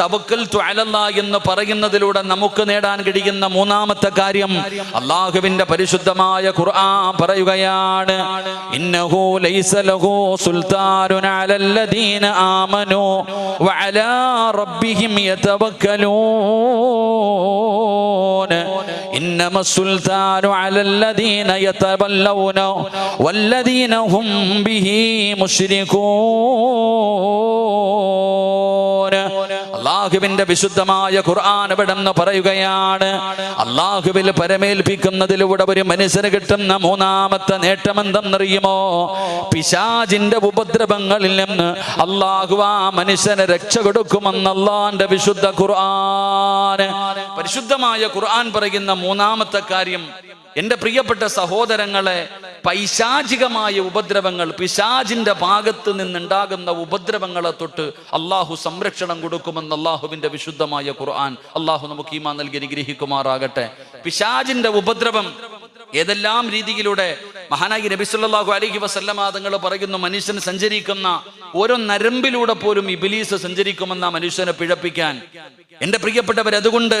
തവക്കൽ തുഅലല്ലാ എന്ന് പറയുന്നതിലൂടെ നമുക്ക് നേടാൻ കഴിയുന്ന മൂന്നാമത്തെ കാര്യം അള്ളാഹുവിന്റെ പരിശുദ്ധമായ ഖുർആൻ പറയുകയാണ് ഇന്നഹു ലൈസ ലഹു സുൽത്താനുൻ അലല്ലദീന ആമനു വഅലാ റബ്ബിഹിം യതവക്കലൂൻ إنما السلطان على الذين يتبلون والذين هم به مشركون അള്ളാഹുവിന്റെ വിശുദ്ധമായ ഖുർആൻ ഇവിടെന്ന് പറയുകയാണ്. അള്ളാഹുവിൽ പരമേൽപ്പിക്കുന്നതിലൂടെ ഒരു മനുഷ്യന് കിട്ടുന്ന മൂന്നാമത്തെ നേട്ടം എന്തെന്നറിയുമോ പിശാജിന്റെ ഉപദ്രവങ്ങളിൽ നിന്ന് അള്ളാഹു ആ മനുഷ്യനെ രക്ഷ കൊടുക്കുമെന്ന് അള്ളാന്റെ വിശുദ്ധ ഖുർആൻ. പരിശുദ്ധമായ ഖുർആൻ പറയുന്ന മൂന്നാമത്തെ കാര്യം എന്റെ പ്രിയപ്പെട്ട സഹോദരങ്ങളെ പൈശാചികമായ ഉപദ്രവങ്ങൾ പിശാജിന്റെ ഭാഗത്ത് നിന്നുണ്ടാകുന്ന ഉപദ്രവങ്ങളെ തൊട്ട് അള്ളാഹു സംരക്ഷണം കൊടുക്കുമെന്ന് അള്ളാഹുവിന്റെ വിശുദ്ധമായ ഖുർആൻ അള്ളാഹു നമുക്ക് ഈമാ നൽകി അനുഗ്രഹിക്കുമാറാകട്ടെ. പിശാജിന്റെ ഉപദ്രവം ഏതെല്ലാം രീതിയിലൂടെ? മഹാനായി നബിസുല്ലാഹു അലഹി വസല്ലമ തങ്ങൾ പറയുന്നു മനുഷ്യൻ സഞ്ചരിക്കുന്ന ഓരോ നരമ്പിലൂടെ പോലും ഇബിലീസ് സഞ്ചരിക്കുമെന്ന മനുഷ്യനെ പിഴപ്പിക്കാൻ. എന്റെ പ്രിയപ്പെട്ടവർ അതുകൊണ്ട്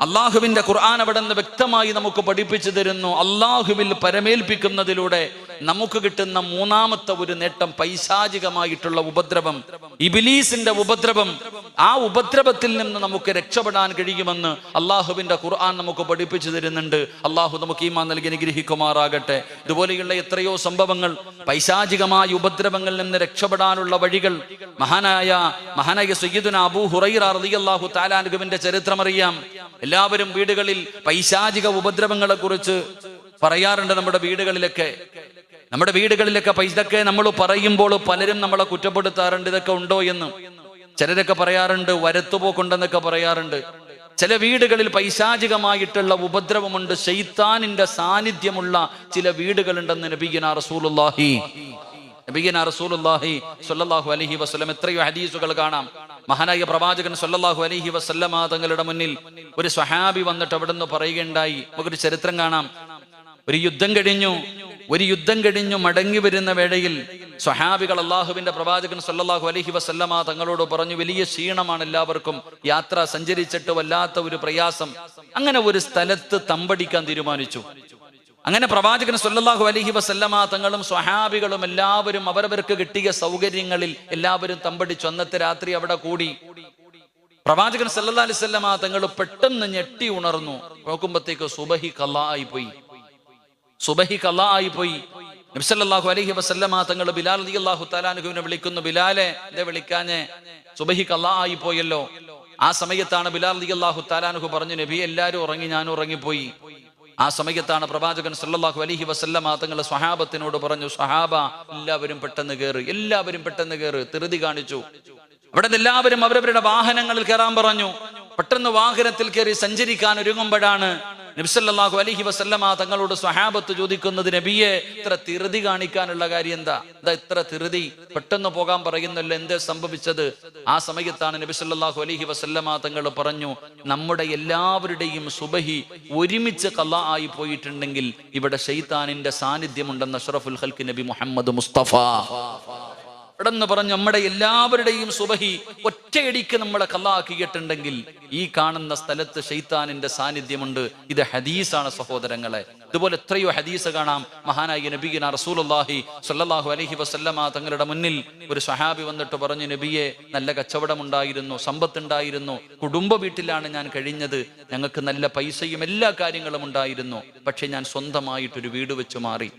അള്ളാഹുവിന്റെ ഖുർആൻ അവിടെ നിന്ന് വ്യക്തമായി നമുക്ക് പഠിപ്പിച്ചു തരുന്നു. അള്ളാഹുവിൽ പരമേൽപ്പിക്കുന്നതിലൂടെ നമുക്ക് കിട്ടുന്ന മൂന്നാമത്തെ ഒരു നേട്ടം പൈശാചികമായിട്ടുള്ള ഉപദ്രവം. ഇബിലീസിന്റെ ഉപദ്രവം ആ ഉപദ്രവത്തിൽ നിന്ന് നമുക്ക് രക്ഷപ്പെടാൻ കഴിയുമെന്ന് അള്ളാഹുവിന്റെ ഖുർആൻ നമുക്ക് പഠിപ്പിച്ചു തരുന്നുണ്ട്. അള്ളാഹു നമുക്ക് ഈമാ നൽകി അനുഗ്രഹിക്കുമാറാകട്ടെ. ഇതുപോലെയുള്ള എത്രയോ സംഭവങ്ങൾ പൈശാചികമായ ഉപദ്രവങ്ങളിൽ നിന്ന് രക്ഷപ്പെടാനുള്ള വഴികൾ മഹാനായ മഹാനായ സയ്യിദുന അബൂ ഹുറൈറ റളിയല്ലാഹു താലാനുഗുവിന്റെ ചരിത്രം അറിയാം എല്ലാവരും വീടുകളിൽ പൈശാചിക ഉപദ്രവങ്ങളെ കുറിച്ച് പറയാറുണ്ട് നമ്മുടെ വീടുകളിലൊക്കെ. നമ്മുടെ വീടുകളിലൊക്കെ ഇതൊക്കെ നമ്മൾ പറയുമ്പോൾ പലരും നമ്മളെ കുറ്റപ്പെടുത്താറുണ്ട് ഇതൊക്കെ ഉണ്ടോ എന്ന്. ചിലരൊക്കെ പറയാറുണ്ട് വരത്തുപോക്കുണ്ടെന്നൊക്കെ പറയാറുണ്ട്. ചില വീടുകളിൽ പൈശാചികമായിട്ടുള്ള ഉപദ്രവമുണ്ട്. ഷെയ്ത്താനിന്റെ സാന്നിധ്യമുള്ള ചില വീടുകളുണ്ടെന്ന് നബിഗന റസൂലുള്ളാഹി. നബിഗന റസൂലുള്ളാഹി സ്വല്ലല്ലാഹു അലൈഹി വസല്ലം. എത്രയോ ഹദീസുകൾ കാണാം. മഹാനായ പ്രവാചകൻ സൊല്ലാഹു അലഹി വസല്ലമ തങ്ങളുടെ മുന്നിൽ ഒരു സ്വഹാബി വന്നിട്ട് അവിടെ നിന്ന് പറയുകയുണ്ടായി. നമുക്കൊരു ചരിത്രം കാണാം. ഒരു യുദ്ധം കഴിഞ്ഞു. ഒരു യുദ്ധം കഴിഞ്ഞു മടങ്ങി വരുന്ന വേളയിൽ സ്വഹാബികൾ അള്ളാഹുവിന്റെ പ്രവാചകൻ സല്ലാഹു അലഹി വസല്ലമ തങ്ങളോട് പറഞ്ഞു വലിയ ക്ഷീണമാണ് എല്ലാവർക്കും. യാത്ര സഞ്ചരിച്ചിട്ട് വല്ലാത്ത ഒരു പ്രയാസം. അങ്ങനെ ഒരു സ്ഥലത്ത് തമ്പടിക്കാൻ തീരുമാനിച്ചു. അങ്ങനെ പ്രവാചകൻ സല്ലാഹു അലഹി വസല്ലമ തങ്ങളും സ്വഹാബികളും എല്ലാവരും അവരവർക്ക് കിട്ടിയ സൗകര്യങ്ങളിൽ എല്ലാവരും തമ്പടിച്ചു. അന്നത്തെ രാത്രി അവിടെ കൂടി. പ്രവാചകൻ സല്ലാ അലൈഹി വസല്ലമ തങ്ങൾ പെട്ടെന്ന് ഞെട്ടി ഉണർന്നു. നോക്കുമ്പോഴത്തേക്ക് സുബഹി കല്ലായി പോയി. സുബഹി കല്ലായി പോയി. നബ്സല്ലാഹു അലഹി വസല്ലമ തങ്ങൾ ബിലാൽ അലി അള്ളാഹു തലാനുഹുവിനെ വിളിക്കുന്നു ബിലാലെ എന്റെ വിളിക്കാഞ്ഞെ. സുബഹി കല്ലായി പോയല്ലോ. ആ സമയത്താണ് ബിലാൽ അലി അള്ളാഹു തലാനുഹു പറഞ്ഞു നബി എല്ലാരും ഉറങ്ങി ഞാൻ ഉറങ്ങിപ്പോയി. ആ സമയത്താണ് പ്രവാചകൻ സല്ലാഹു അലഹി വസല്ലമ തങ്ങൾ സ്വഹാബത്തിനോട് പറഞ്ഞു സ്വഹാബ എല്ലാവരും പെട്ടെന്ന് കയറി എല്ലാവരും പെട്ടെന്ന് കയറി തിരുതി കാണിച്ചു. അവിടെ എല്ലാവരും അവരവരുടെ വാഹനങ്ങളിൽ കയറാൻ പറഞ്ഞു. പെട്ടെന്ന് വാഹനത്തിൽ കയറി സഞ്ചരിക്കാൻ ഒരുങ്ങുമ്പോഴാണ് നബ്സല്ലാഹു അലഹി വസല്ലമ തങ്ങളോട് സ്വഹാബത്ത് ചോദിക്കുന്നത് നബിയെ ഇത്ര തിരുതി കാണിക്കാനുള്ള കാര്യം എന്താ? എന്താ ഇത്ര തിരുതി പെട്ടെന്ന് പോകാൻ പറയുന്നല്ലോ എന്തേ സംഭവിച്ചത്? ആ സമയത്താണ് നബിസല്ലാഹു അലഹി വസല്ലമ തങ്ങൾ പറഞ്ഞു നമ്മുടെ എല്ലാവരുടെയും സുബഹി ഒരുമിച്ച് കള്ള ആയി പോയിട്ടുണ്ടെങ്കിൽ ഇവിടെ ഷെയ്ത്താനിന്റെ സാന്നിധ്യമുണ്ടെന്ന് അഷറഫുൽ ഹൽക്ക് നബി മുഹമ്മദ് മുസ്തഫ. ഇടന്ന് പറഞ്ഞ് നമ്മുടെ എല്ലാവരുടെയും സുബഹി ഒറ്റയടിക്ക് നമ്മളെ കല്ലാക്കിയിട്ടുണ്ടെങ്കിൽ ഈ കാണുന്ന സ്ഥലത്ത് ഷെയ്ത്താനിന്റെ സാന്നിധ്യമുണ്ട്. ഇത് ഹദീസാണ് സഹോദരങ്ങളെ. ഇതുപോലെ എത്രയോ ഹദീസ് കാണാം. മഹാനായ നബീന റസൂലുള്ളാഹി സല്ലാഹു അലഹി വസല്ലമ തങ്ങളുടെ മുന്നിൽ ഒരു സഹാബി വന്നിട്ട് പറഞ്ഞു നബിയെ നല്ല കച്ചവടം ഉണ്ടായിരുന്നു സമ്പത്തുണ്ടായിരുന്നു കുടുംബ വീട്ടിലാണ് ഞാൻ കഴിഞ്ഞത്. ഞങ്ങൾക്ക് നല്ല പൈസയും എല്ലാ കാര്യങ്ങളും ഉണ്ടായിരുന്നു. പക്ഷെ ഞാൻ സ്വന്തമായിട്ടൊരു വീട് വെച്ച് മാറി.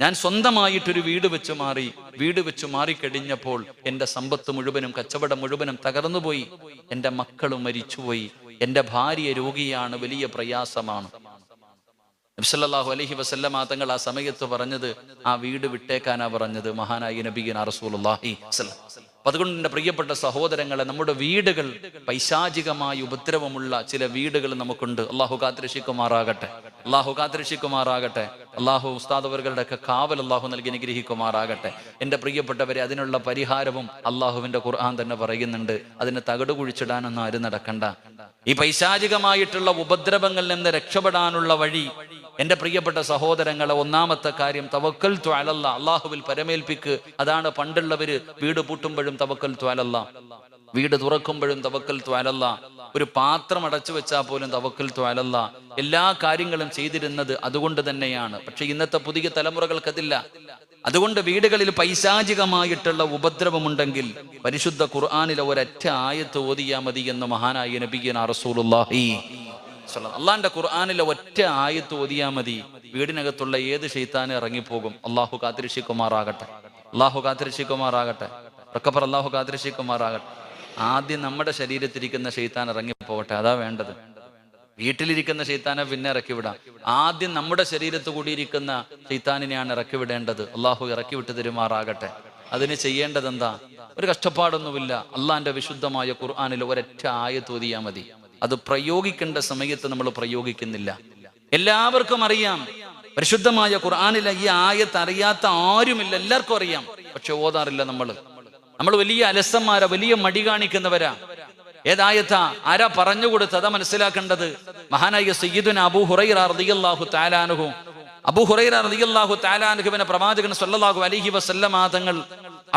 ഞാൻ സ്വന്തമായിട്ടൊരു വീട് വെച്ച് മാറി വീട് വെച്ച് മാറിക്കഴിഞ്ഞപ്പോൾ എന്റെ സമ്പത്ത് മുഴുവനും കച്ചവടം മുഴുവനും തകർന്നുപോയി. എന്റെ മക്കളും മരിച്ചുപോയി. എന്റെ ഭാര്യ രോഗിയാണ് വലിയ പ്രയാസമാണ്. നബ്സല്ലാഹു അലഹി വസല്ലമ തങ്ങൾ ആ സമയത്ത് പറഞ്ഞത് ആ വീട് വിട്ടേക്കാനാ പറഞ്ഞത് മഹാനായി റസൂലുള്ളാഹി അപ്പൊ അതുകൊണ്ട് എന്റെ പ്രിയപ്പെട്ട സഹോദരങ്ങളെ നമ്മുടെ വീടുകൾ പൈശാചികമായ ഉപദ്രവമുള്ള ചില വീടുകൾ നമുക്കുണ്ട്. അള്ളാഹു കാത്തിരക്ഷിക്കുമാറാകട്ടെ. അള്ളാഹു കാത്തിരക്ഷിക്കുമാറാകട്ടെ അള്ളാഹു ഉസ്താദവറുകളുടെ ഒക്കെ കാവൽ അള്ളാഹു നൽകി അനുഗ്രഹിക്കുമാറാകട്ടെ. എന്റെ പ്രിയപ്പെട്ടവരെ അതിനുള്ള പരിഹാരവും അള്ളാഹുവിന്റെ ഖുർആൻ തന്നെ പറയുന്നുണ്ട്. അതിന് തകട് കുഴിച്ചിടാനൊന്നും ആരും നടക്കണ്ട. ഈ പൈശാചികമായിട്ടുള്ള ഉപദ്രവങ്ങളിൽ നിന്ന് രക്ഷപ്പെടാനുള്ള വഴി എന്റെ പ്രിയപ്പെട്ട സഹോദരങ്ങളെ ഒന്നാമത്തെ കാര്യം തവക്കൽ ത്വാലല്ല അള്ളാഹുവിൽ പരമേൽപ്പിക്ക്. അതാണ് പണ്ടുള്ളവര് വീട് പൂട്ടുമ്പോഴും തവക്കൽ ത്വാലല്ല വീട് തുറക്കുമ്പോഴും തവക്കൽ ത്വാലല്ല. ഒരു പാത്രം അടച്ചു വെച്ചാൽ പോലും തവക്കൽ ത്വാലല്ല. എല്ലാ കാര്യങ്ങളും ചെയ്തിരുന്നത് അതുകൊണ്ട് തന്നെയാണ്. പക്ഷെ ഇന്നത്തെ പുതിയ തലമുറകൾക്കതില്ല. അതുകൊണ്ട് വീടുകളിൽ പൈശാചികമായിട്ടുള്ള ഉപദ്രവമുണ്ടെങ്കിൽ പരിശുദ്ധ ഖുർആാനിലെ ഒരറ്റ ആയത്ത് ഓതിയാ മതി എന്ന് മഹാനായ നബിയൻ റസൂലുള്ളാഹി അള്ളാന്റെ ഖുർആാനിലെ ഒറ്റ ആയത്ത് ഓതിയാ മതി. വീടിനകത്തുള്ള ഏത് ഷെയ്ത്താനും ഇറങ്ങിപ്പോകും. അള്ളാഹു കാത്തിരിശിക്കുമാറാകട്ടെ അള്ളാഹു കാത്തിരിശിക്കുമാറാകട്ടെ റക്കപ്പർ അള്ളാഹു കാത്തിരിശിക്കുമാറാകട്ടെ ആദ്യം നമ്മുടെ ശരീരത്തിരിക്കുന്ന ഷെയ്ത്താൻ ഇറങ്ങിപ്പോകട്ടെ അതാ വേണ്ടത്. വീട്ടിലിരിക്കുന്ന ഷെയ്ത്താനെ പിന്നെ ഇറക്കി വിടാം ആദ്യം നമ്മുടെ ശരീരത്ത് കൂടിയിരിക്കുന്ന ഷെയ്ത്താനിനെയാണ് ഇറക്കി വിടേണ്ടത് അള്ളാഹു ഇറക്കി വിട്ടു തരുമാറാകട്ടെ. അതിന് ചെയ്യേണ്ടത് എന്താ ഒരു കഷ്ടപ്പാടൊന്നുമില്ല. അള്ളാന്റെ വിശുദ്ധമായ ഖുർആാനിൽ ഒരൊറ്റ ആയത്ത് ഓതിയാ മതി. അത് പ്രയോഗിക്കേണ്ട സമയത്ത് നമ്മൾ പ്രയോഗിക്കുന്നില്ല. എല്ലാവർക്കും അറിയാം. പരിശുദ്ധമായ ഖുർആാനിലെ ഈ ആയത്ത് അറിയാത്ത ആരുമില്ല. എല്ലാവർക്കും അറിയാം. പക്ഷെ ഓതാറില്ല നമ്മൾ. നമ്മൾ വലിയ അലസന്മാരാ വലിയ മടി കാണിക്കുന്നവരാ. ഏതായത്ത ആരാ പറഞ്ഞു കൊടുത്തത് മനസ്സിലാക്കേണ്ടത്. മഹാനായ സയ്യിദുന അബു ഹുറൈറ റളിയല്ലാഹു താലാനുഹു അബൂ ഹുറൈറ റളിയല്ലാഹു താലാനുഹുവിനെ പ്രവാചകൻ സല്ലല്ലാഹു അലൈഹി വസല്ലമ തങ്ങൾ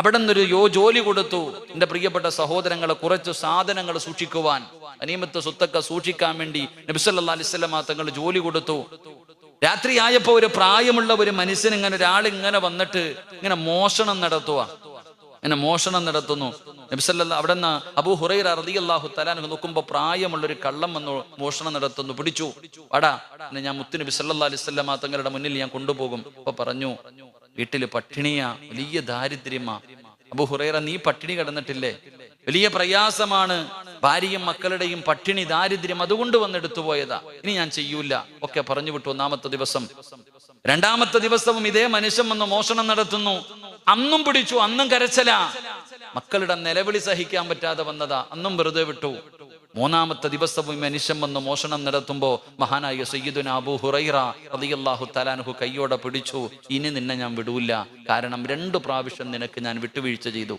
അവിടെ നിന്നൊരു യോ ജോലി കൊടുത്തു. എന്റെ പ്രിയപ്പെട്ട സഹോദരങ്ങളെ കുറച്ച് സാധനങ്ങൾ സൂക്ഷിക്കുവാൻ. അനീമത്ത് സ്വത്തൊക്കെ സൂക്ഷിക്കാൻ വേണ്ടി നബി സല്ലല്ലാഹു അലൈഹി വസല്ലമ തങ്ങൾ ജോലി കൊടുത്തു. രാത്രി ആയപ്പോ ഒരു പ്രായമുള്ള ഒരു മനുഷ്യൻ ഇങ്ങനെ ഒരാൾ ഇങ്ങനെ വന്നിട്ട് ഇങ്ങനെ മോഷണം നടത്തുക ഇങ്ങനെ മോഷണം നടത്തുന്നു. നബിസല്ല അവിടെ നിന്ന് അബൂ ഹുറൈറ അള്ളാഹു തലാൻ നോക്കുമ്പോൾ പ്രായമുള്ള ഒരു കള്ളം വന്നു മോഷണം നടത്തുന്നു. പിടിച്ചു. അടാ എന്നെ ഞാൻ മുത്തു നബി സല്ലാ അലൈഹി വസല്ലമ തങ്ങളുടെ മുന്നിൽ ഞാൻ കൊണ്ടുപോകും. അപ്പൊ പറഞ്ഞു വീട്ടിൽ പട്ടിണിയാ വലിയ ദാരിദ്ര്യമാ. അബു ഹുറൈറ നീ പട്ടിണി കിടന്നിട്ടില്ലേ? വലിയ പ്രയാസമാണ്. ഭാര്യയും മക്കളുടെയും പട്ടിണി ദാരിദ്ര്യം അതുകൊണ്ട് വന്നെടുത്തു പോയതാ. ഇനി ഞാൻ ചെയ്യൂല. ഒക്കെ പറഞ്ഞു വിട്ടു ഒന്നാമത്തെ ദിവസം. രണ്ടാമത്തെ ദിവസവും ഇതേ മനുഷ്യൻ വന്ന് മോഷണം നടത്തുന്നു. അന്നും പിടിച്ചു അന്നും കരച്ചല. മക്കളുടെ നിലവിളി സഹിക്കാൻ പറ്റാതെ വന്നതാ. അന്നും വെറുതെ വിട്ടു. മൂന്നാമത്തെ ദിവസവും മനുഷ്യൻ വന്ന് മോഷണം നടത്തുമ്പോ മഹാനായ സയ്യിദുന അബു ഹുറൈറ റളിയല്ലാഹു തലാൻഹു കയ്യോടെ പിടിച്ചു. ഇനി നിന്നെ ഞാൻ വിടൂല്ല. കാരണം രണ്ടു പ്രാവശ്യം നിനക്ക് ഞാൻ വിട്ടുവീഴ്ച ചെയ്തു.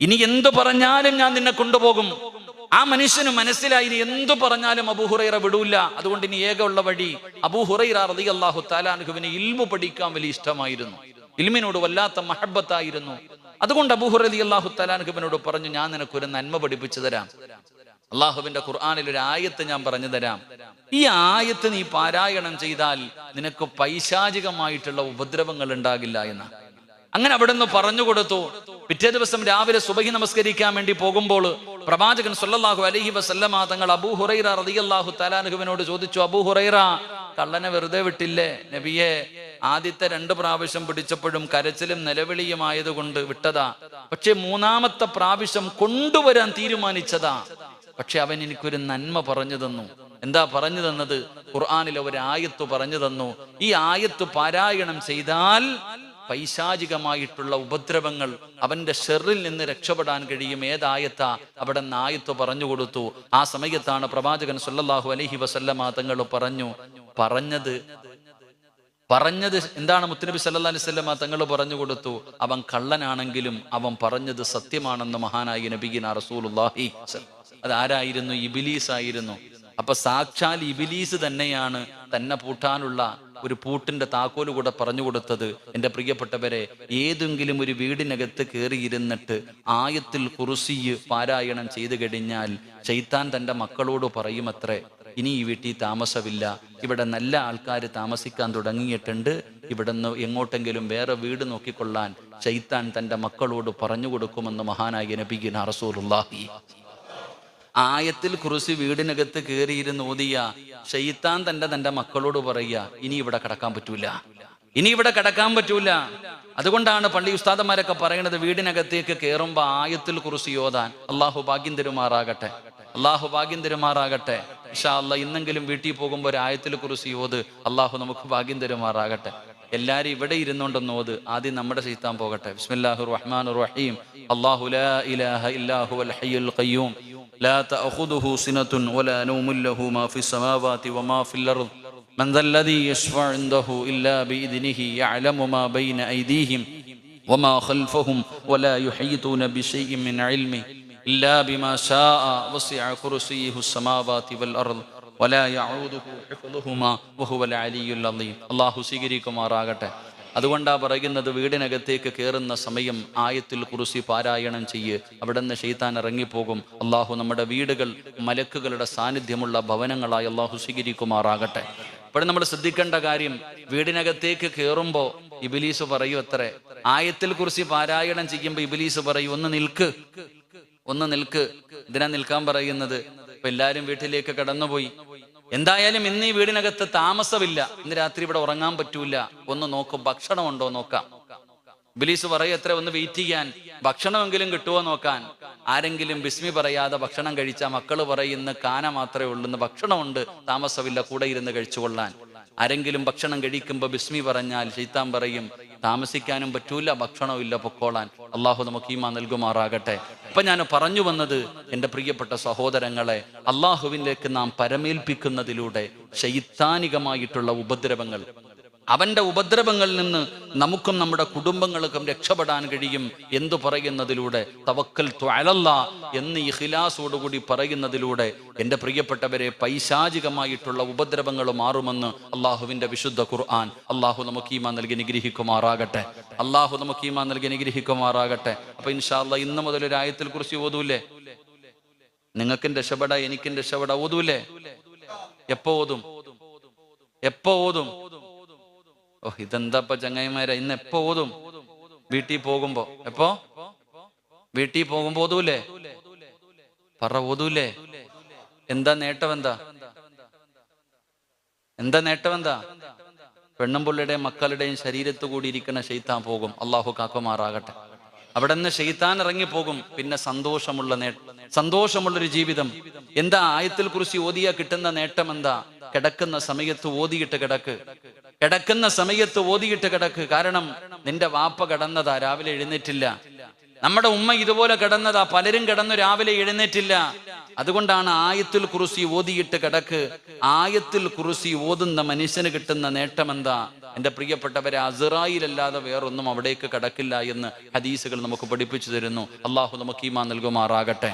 ഇനി എന്തു പറഞ്ഞാലും ഞാൻ നിന്നെ കൊണ്ടുപോകും. ആ മനുഷ്യന് മനസ്സിലായി. ഇനി എന്തു പറഞ്ഞാലും അബൂഹുറൈറ വിടൂല്ല. അതുകൊണ്ട് ഇനി ഏകമുള്ള വഴി അബൂഹുറൈറ റളിയല്ലാഹു തലാനുഹുവിനെ ഇൽമു പഠിക്കാൻ വലിയ ഇഷ്ടമായിരുന്നു. ഇൽമിനോട് വല്ലാത്ത മഹബത്തായിരുന്നു അതുകൊണ്ട് അബൂഹുറലി അള്ളാഹു തലാൻഹുബിനോട് പറഞ്ഞു ഞാൻ നിനക്കൊരു നന്മ പഠിപ്പിച്ചു തരാം. അള്ളാഹുവിന്റെ ഖുർആാനിൽ ഒരു ആയത്ത് ഞാൻ പറഞ്ഞു തരാം. ഈ ആയത്ത് നീ പാരായണം ചെയ്താൽ നിനക്ക് പൈശാചികമായിട്ടുള്ള ഉപദ്രവങ്ങൾ ഉണ്ടാകില്ല എന്ന്. അങ്ങനെ അവിടെ നിന്ന് പറഞ്ഞു കൊടുത്തു. പിറ്റേ ദിവസം രാവിലെ സുബഹി നമസ്കരിക്കാൻ വേണ്ടി പോകുമ്പോൾ പ്രവാചകൻ സല്ലല്ലാഹു അലഹി വസല്ലമ തങ്ങൾ അബൂ ഹുറൈറ അള്ളാഹു തലാനുഹുവിനോട് ചോദിച്ചു അബൂ ഹുറൈറ കള്ളനെ വെറുതെ വിട്ടില്ലേ? നബിയെ ആദ്യത്തെ രണ്ട് പ്രാവശ്യം പിടിച്ചപ്പോഴും കരച്ചിലും നിലവിളിയും ആയതുകൊണ്ട് വിട്ടതാ. പക്ഷെ മൂന്നാമത്തെ പ്രാവശ്യം കൊണ്ടുവരാൻ തീരുമാനിച്ചതാ. പക്ഷെ അവൻ എനിക്കൊരു നന്മ പറഞ്ഞു തന്നു. എന്താ പറഞ്ഞു തന്നത്? ഖുർആാനിലെ ഒരു ആയത്ത് പറഞ്ഞു തന്നു. ഈ ആയത്ത് പാരായണം ചെയ്താൽ പൈശാചികമായിട്ടുള്ള ഉപദ്രവങ്ങൾ അവന്റെ ഷെറിൽ നിന്ന് രക്ഷപ്പെടാൻ കഴിയും. ഏതായത്ത? അവിടെ നായത്ത് പറഞ്ഞു കൊടുത്തു. ആ സമയത്താണ് പ്രവാചകൻ സല്ലല്ലാഹു അലഹി വസല്ലമ തങ്ങൾ പറഞ്ഞു പറഞ്ഞത് പറഞ്ഞത് എന്താണ് മുത്തുനബി സല്ലാ അലൈഹി സ്വലമ തങ്ങൾ പറഞ്ഞു കൊടുത്തു? അവൻ കള്ളനാണെങ്കിലും അവൻ പറഞ്ഞത് സത്യമാണെന്ന് മഹാനായി റസൂലുല്ലാഹി അത് ആരായിരുന്നു? ഇബിലീസ് ആയിരുന്നു. അപ്പൊ സാക്ഷാൽ ഇബിലീസ് തന്നെയാണ് തന്നെ പൂട്ടാനുള്ള ഒരു പൂട്ടിന്റെ താക്കോൽ കൂടെ പറഞ്ഞു കൊടുത്തത്. എന്റെ പ്രിയപ്പെട്ടവരെ ഏതെങ്കിലും ഒരു വീടിനകത്ത് കയറിയിരുന്നിട്ട് ആയത്തിൽ കുറുസി പാരായണം ചെയ്തു കഴിഞ്ഞാൽ ചൈത്താൻ തന്റെ മക്കളോട് പറയുമത്രേ ഇനി ഈ വീട്ടിൽ താമസമില്ല. ഇവിടെ നല്ല ആൾക്കാർ താമസിക്കാൻ തുടങ്ങിയിട്ടുണ്ട്. ഇവിടെ നിന്ന് എങ്ങോട്ടെങ്കിലും വേറെ വീട് നോക്കിക്കൊള്ളാൻ ചൈത്താൻ തന്റെ മക്കളോട് പറഞ്ഞു കൊടുക്കുമെന്ന് മഹാനായ നബിഗിന റസൂലുള്ളാഹി. ആയത്തിൽ കുറിച്ച് വീടിനകത്ത് കയറിയിരുന്ന് ഓതിയ ഷെയ്ത്താൻ തന്റെ തന്റെ മക്കളോട് പറയുക ഇനി ഇവിടെ കിടക്കാൻ പറ്റൂല. ഇനി ഇവിടെ കിടക്കാൻ പറ്റൂല. അതുകൊണ്ടാണ് പള്ളി ഉസ്താദന്മാരൊക്കെ പറയുന്നത് വീടിനകത്തേക്ക് കയറുമ്പോ ആയത്തിൽ കുറിച്ച് ഓതാൻ. അള്ളാഹു ഭാഗ്യം തരുമാറാകട്ടെ. അള്ളാഹു ഭാഗ്യം തരുമാറാകട്ടെ. ഇഷാ അല്ല ഇന്നെങ്കിലും വീട്ടിൽ പോകുമ്പോൾ ഒരു ആയത്തിൽ കുറിച്ച് ഓത് അള്ളാഹു നമുക്ക് ഭാഗ്യം തരുമാറാകട്ടെ എല്ലാരും ഇവിടെ ഇരുന്നുകൊണ്ടൊന്ന് ഓത് ആദ്യം നമ്മുടെ ചെയ്ത്താൻ പോകട്ടെ ബിസ്മില്ലാഹു റഹ്മാൻ റഹീം അള്ളാഹു ലാ ഇലാഹ ഇല്ലാഹു അൽ ഹയ്യുൽ ഖയ്യൂം لا تأخذه سنة ولا نوم له ما في السماوات وما في الأرض من ذا الذي يشفع عنده إلا بإذنه يعلم ما بين أيديهم وما خلفهم ولا يحيطون بشيء من علمه إلا بما شاء وسع كرسيه السماوات والأرض ولا يعوده حفظهما وهو العلي العظيم الله സ്വീകരിക്കുമാറാകട്ടെ അതുകൊണ്ടാ പറയുന്നത് വീടിനകത്തേക്ക് കയറുന്ന സമയം ആയത്തിൽ കുറിസി പാരായണം ചെയ്യ് അവിടെ നിന്ന് ഷെയ്ത്താൻ ഇറങ്ങിപ്പോകും അള്ളാഹു നമ്മുടെ വീടുകൾ മലക്കുകളുടെ സാന്നിധ്യമുള്ള ഭവനങ്ങളായി അള്ളാഹു സ്വീകരിക്കുമാറാകട്ടെ ഇപ്പോൾ നമ്മൾ ശ്രദ്ധിക്കേണ്ട കാര്യം വീടിനകത്തേക്ക് കയറുമ്പോൾ ഇബിലീസ് പറയൂ അത്രേ ആയത്തിൽ കുറിച്ച് പാരായണം ചെയ്യുമ്പോൾ ഇബിലീസ് പറയൂ ഒന്ന് നിൽക്ക് ഒന്ന് നിൽക്ക്. ഇതിനാ നിൽക്കാൻ പറയുന്നത്? ഇപ്പൊ എല്ലാരും വീട്ടിലേക്ക് കടന്നുപോയി. എന്തായാലും ഇന്ന് ഈ വീടിനകത്ത് താമസമില്ല. ഇന്ന് രാത്രി ഇവിടെ ഉറങ്ങാൻ പറ്റൂല. ഒന്ന് നോക്കും ഭക്ഷണം ഉണ്ടോ നോക്കാം. ബിലീസ് പറയും എത്ര ഒന്ന് വെയിറ്റ് ചെയ്യാൻ. ഭക്ഷണമെങ്കിലും കിട്ടുമോ നോക്കാൻ? ആരെങ്കിലും ബിസ്മി പറയാതെ ഭക്ഷണം കഴിച്ചാൽ മക്കൾ പറയുന്ന കാന മാത്രമേ ഉള്ളൂ. ഭക്ഷണമുണ്ട്. താമസമില്ല. കൂടെ ഇരുന്ന് കഴിച്ചുകൊള്ളാൻ. ആരെങ്കിലും ഭക്ഷണം കഴിക്കുമ്പോൾ ബിസ്മി പറഞ്ഞാൽ ചീത്താൻ പറയും താമസിക്കാനും പറ്റൂല ഭക്ഷണമില്ല പൊക്കോളാൻ. അള്ളാഹു നമുക്ക് ഈമാ നൽകുമാറാകട്ടെ. ഇപ്പൊ ഞാൻ പറഞ്ഞു വന്നത് എന്റെ പ്രിയപ്പെട്ട സഹോദരങ്ങളെ അള്ളാഹുവിലേക്ക് നാം പരമേൽപ്പിക്കുന്നതിലൂടെ ശൈത്താനികമായിട്ടുള്ള ഉപദ്രവങ്ങൾ അവന്റെ ഉപദ്രവങ്ങളിൽ നിന്ന് നമുക്കും നമ്മുടെ കുടുംബങ്ങൾക്കും രക്ഷപ്പെടാൻ കഴിയും എന്ന് പറയുന്നതിലൂടെ? തവക്കൽ ത്വലല്ല എന്ന് ഇഖിലാസോടുകൂടി പറയുന്നതിലൂടെ എന്റെ പ്രിയപ്പെട്ടവരെ പൈശാചികമായിട്ടുള്ള ഉപദ്രവങ്ങൾ മാറുമെന്ന് അള്ളാഹുവിന്റെ വിശുദ്ധ ഖുർആൻ അള്ളാഹു നമുക്ക് ഈമാ നൽകി നിഗ്രഹിക്കുമാറാകട്ടെ അള്ളാഹു നമുക്ക് ഈമാ നൽകി നിഗ്രഹിക്കുമാറാകട്ടെ അപ്പൊ ഇൻഷാല്ല ഇന്ന് മുതൽ ഒരു ആയത്തിൽ കുറിച്ച് ഓതൂല്ലേ? നിങ്ങൾക്കും രക്ഷപ്പെടാ എനിക്കും രക്ഷപ്പെടാ ഓതൂല്ലേ? എപ്പോ ഓതും? എപ്പോ ഓതും? ഓ ഇതെന്താപ്പ ചങ്ങായിമാരെ? ഇന്ന് എപ്പോ ഓതും? വീട്ടിൽ പോകുമ്പോ. എപ്പോ? വീട്ടിൽ പോകുമ്പോ ഓതൂലേ? പറ ഓതൂലേ? എന്താ നേട്ടം എന്താ എന്താ നേട്ടം എന്താ പെണ്ണും പുള്ളിയുടെയും മക്കളുടെയും ശരീരത്തു കൂടി ഇരിക്കുന്ന ഷെയ്ത്താൻ പോകും. അള്ളാഹു കാക്കുമാറാകട്ടെ. അവിടെ നിന്ന് ഷെയ്ത്താൻ ഇറങ്ങിപ്പോകും പിന്നെ സന്തോഷമുള്ള നേ സന്തോഷമുള്ളൊരു ജീവിതം. എന്താ ആയത്തിൽ കുറിച്ച് ഓതിയാ കിട്ടുന്ന നേട്ടം എന്താ കിടക്കുന്ന സമയത്ത് ഓതിയിട്ട് കിടക്ക്. കിടക്കുന്ന സമയത്ത് ഓതിയിട്ട് കിടക്ക്. കാരണം നിന്റെ വാപ്പ കിടന്നതാ രാവിലെ എഴുന്നേറ്റില്ല. നമ്മുടെ ഉമ്മ ഇതുപോലെ കിടന്നതാ പലരും കിടന്നു രാവിലെ എഴുന്നേറ്റില്ല. അതുകൊണ്ടാണ് ആയത്തിൽ കുറിസി ഓതിയിട്ട് കിടക്ക്. ആയത്തിൽ കുറിസി ഓതുന്ന മനുഷ്യന് കിട്ടുന്ന നേട്ടം എന്താ എന്റെ പ്രിയപ്പെട്ടവരെ അസറായിലല്ലാതെ വേറൊന്നും അവിടേക്ക് കിടക്കില്ല എന്ന് ഹദീസുകൾ നമുക്ക് പഠിപ്പിച്ചു തരുന്നു. അള്ളാഹു നമുക്ക് ഈമാ നൽകുമാറാകട്ടെ.